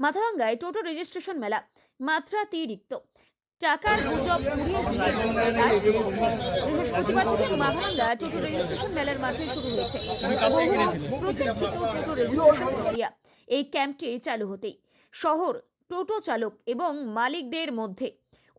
মাথাভাঙ্গায় টোটো registration মেলা মাত্রাতিরিক্ত টাকার গুজব বৃহস্পতিবার থেকে মাথাভাঙ্গা টোটো রেজিস্ট্রেশন মেলার মাঠে শুরু হয়েছে। প্রক্রিয়া। এই ক্যাম্পটি চালু হতেই শহর, টোটো চালক এবং মালিকদের মধ্যে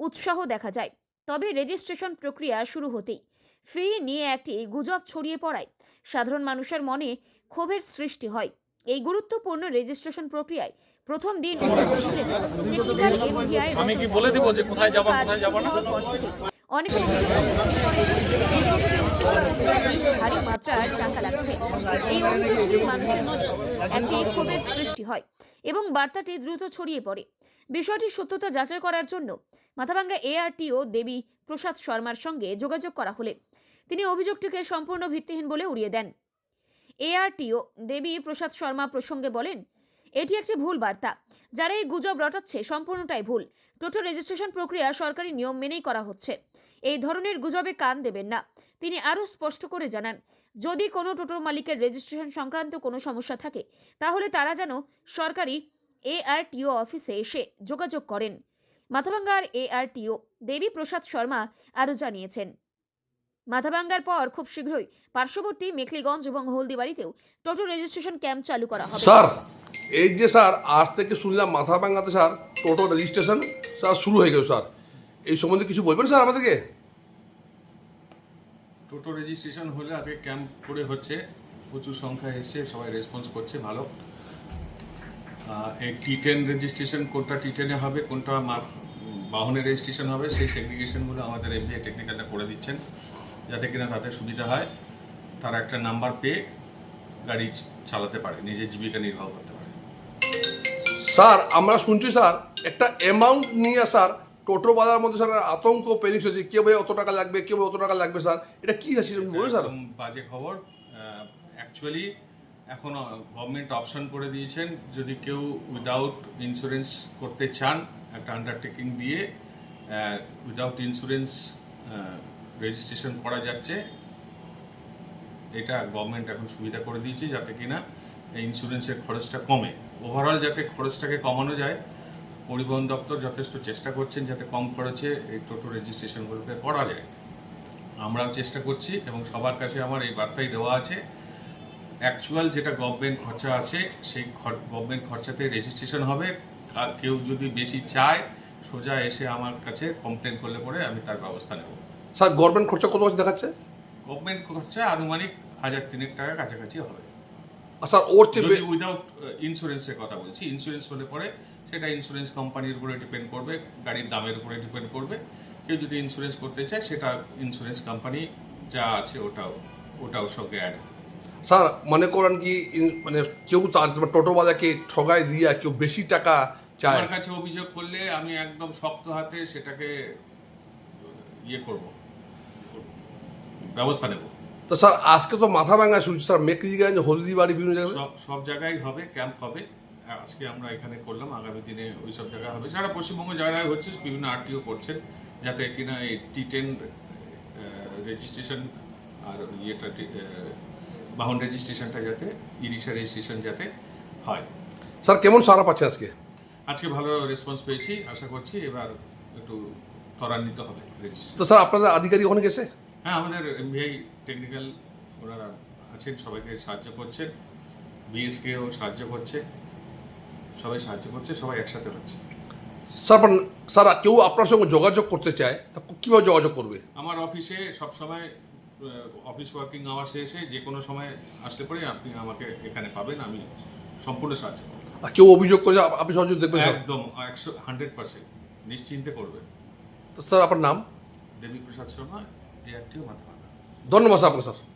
উৎসাহ দেখা যায়। তবে রেজিস্ট্রেশন প্রক্রিয়া শুরু হতেই ফি নিয়ে একটি গুজব ছড়িয়ে পড়ায়। সাধারণ মানুষের মনে ক্ষোভের সৃষ্টি হয়। এই গুরুত্বপূর্ণ রেজিস্ট্রেশন প্রক্রিয়ায় প্রথম দিন উপস্থিত ছিলেন টেকনিক্যাল এমভিআই আমি কি বলে দেবো যে কোথায় যাব কোথায় যাব না? অনেকে অভিযোগ করেন যে টোটো রেজিস্ট্রেশন প্রক্রিয়ায় ভারী মাত্রার টাকা লাগছে। এই অভিযোগ মানুষের একটি ক্ষোভের সৃষ্টি হয় এবং বার্তাটি দ্রুত ছড়িয়ে পড়ে। বিষয়টির সত্যতা যাচাই করার জন্য মাথাভাঙ্গা এআরটিও দেবী প্রসাদ শর্মার সঙ্গে যোগাযোগ করা হলে। তিনি অভিযোগটিকে সম্পূর্ণ ভিত্তিহীন বলে উড়িয়ে দেন। এআরটিও দেবী প্রসাদ শর্মা প্রসঙ্গে বলেন, এটি একটি ভুল বার্তা। যারা এই গুজব রটাচ্ছে, সম্পূর্ণটাই ভুল। টোটো রেজিস্ট্রেশন প্রক্রিয়া সরকারি নিয়ম মেনেই করা হচ্ছে। এই ধরনের গুজবে কান দেবেন না। তিনি আরও স্পষ্ট করে জানান, যদি কোনো টোটো মালিকের রেজিস্ট্রেশন সংক্রান্ত কোনো সমস্যা থাকে, তাহলে তারা যেন সরকারি এআরটিও অফিসে এসে যোগাযোগ করেন। মাথাভাঙ্গার এআরটিও দেবী প্রসাদ শর্মা আরও জানিয়েছেন। মাথাভাঙ্গার পর খুব শীঘ্রই পার্শ্ববর্তী মেখলিগঞ্জ এবং হলদিবাড়িতেও টোটো রেজিস্ট্রেশন ক্যাম্প চালু করা হবে। স্যার এই যে স্যার আজ থেকে শুনলাম মাথা ভাঙাতে স্যার টোটো রেজিস্ট্রেশন স্যার শুরু হয়ে গেল স্যার। এই সম্বন্ধে কিছু বলবেন স্যার আমাদেরকে? টোটো রেজিস্ট্রেশন হলে আজকে ক্যাম্প করে হচ্ছে প্রচুর সংখ্যায় এসে সবাই রেসপন্স করছে ভালো। এই টি টেন রেজিস্ট্রেশন কোনটা টি টেনে হবে কোনটা মা- বাহনের রেজিস্ট্রেশন হবে সেই সেগ্রিগেশনগুলো আমাদের এমবিএ টেকনিক্যালটা করে দিচ্ছেন। যাতে কিনা তাতে সুবিধা হয় তারা একটা নাম্বার পেয়ে গাড়ি চালাতে পারে নিজের জীবিকা নির্বাহ করতে পারে। স্যার আমরা শুনছি স্যার একটা অ্যামাউন্ট নিয়ে স্যার টোটো বাজার মধ্যে স্যার আতঙ্ক প্যানিক হয়েছে কেউ ভাই অত টাকা লাগবে কেউ ভাই অত টাকা লাগবে স্যার এটা কি আছে বলুন স্যার। বাজে খবর। অ্যাকচুয়ালি এখন গভর্নমেন্ট অপশন করে দিয়েছেন যদি কেউ উইদাউট ইন্স্যুরেন্স করতে চান একটা আন্ডারটেকিং দিয়ে উইদাউট ইন্স্যুরেন্স রেজিস্ট্রেশন করা যাচ্ছে। এটা গভর্নমেন্ট এখন সুবিধা করে দিয়েছে যাতে কিনা ইন্স্যুরেন্সের খরচটা কমে। ওভারঅল যাতে খরচটাকে কমানো যায়, পরিবহন দপ্তর যথেষ্ট চেষ্টা করছেন যাতে কম খরচে এই টোটো রেজিস্ট্রেশনগুলোকে করা যায়। আমরাও চেষ্টা করছি এবং সবার কাছে আমার এই বার্তাই দেওয়া আছে। অ্যাকচুয়াল যেটা গভর্নমেন্ট খরচা আছে, সেই গভর্নমেন্ট খরচাতে রেজিস্ট্রেশন হবে। কেউ যদি বেশি চায়, সোজা এসে আমার কাছে কমপ্লেন করলে পরে আমি তার ব্যবস্থা নেব। স্যার গভর্নমেন্ট খরচা কত আছে দেখাচ্ছে? গভর্নমেন্ট খরচা আনুমানিক হাজার তিনেক টাকা কাছাকাছি হবে। স্যার ওর চেয়ে উইদাউট ইন্স্যুরেন্সের কথা বলছি ইন্স্যুরেন্স হলে পরে সেটা ইন্স্যুরেন্স কোম্পানির উপরে ডিপেন্ড করবে গাড়ির দামের উপরে ডিপেন্ড করবে। কেউ যদি ইন্স্যুরেন্স করতে চায় সেটা ইন্স্যুরেন্স কোম্পানি যা আছে ওটাও ওটাও সঙ্গে অ্যাড স্যার মনে করেন কি মানে কেউ তার টোটো বাজারকে ঠগায় দিয়া কেউ বেশি টাকা চায়। আমার কাছে অভিযোগ করলে আমি একদম শক্ত হাতে সেটাকে ইয়ে করব। ব্যবস্থা নেব। তো স্যার আজকে তো মাথা ভাঙা শুনছি স্যার মেকলিগঞ্জ হলদিবাড়ি বিভিন্ন জায়গায় সব সব জায়গায় হবে ক্যাম্প হবে। আজকে আমরা এখানে করলাম আগামী দিনে ওই সব জায়গায় হবে। সারা পশ্চিমবঙ্গ জায়গায় হচ্ছে বিভিন্ন আরটিও করছেন যাতে কিনা এই টি টেন রেজিস্ট্রেশন আর ইয়েটা বাহন রেজিস্ট্রেশনটা যাতে ই রিক্সা রেজিস্ট্রেশন যাতে হয়। স্যার কেমন সারা পাচ্ছে আজকে? আজকে ভালো রেসপন্স পেয়েছি। আশা করছি এবার একটু ত্বরান্বিত হবে রেজিস্ট্রেশন তো স্যার আপনাদের আধিকারিক অনেক এসে হ্যাঁ আমাদের এমবিআই টেকনিক্যাল ওনারা আছেন সবাইকে সাহায্য করছেন। বিএসকেও সাহায্য করছে। সবাই সাহায্য করছে সবাই একসাথে হচ্ছে। স্যার আপনার- স্যার কেউ আপনার সঙ্গে যোগাযোগ করতে চায় তা কীভাবে যোগাযোগ করবে? আমার অফিসে সবসময় অফিস ওয়ার্কিং আওয়ার্সে এসে যে কোনো সময় আসলে পরে আপনি আমাকে এখানে পাবেন আমি সম্পূর্ণ সাহায্য করব। আর কেউ অভিযোগ করে আপনি সহযোগ দেখবেন একদম একশো হান্ড্রেড পার্সেন্ট নিশ্চিন্তে করবেন তো স্যার আপনার নাম? দেবী প্রসাদ শর্মা এআরটিও মাথা ধন্যবাদ আপনাকে স্যার।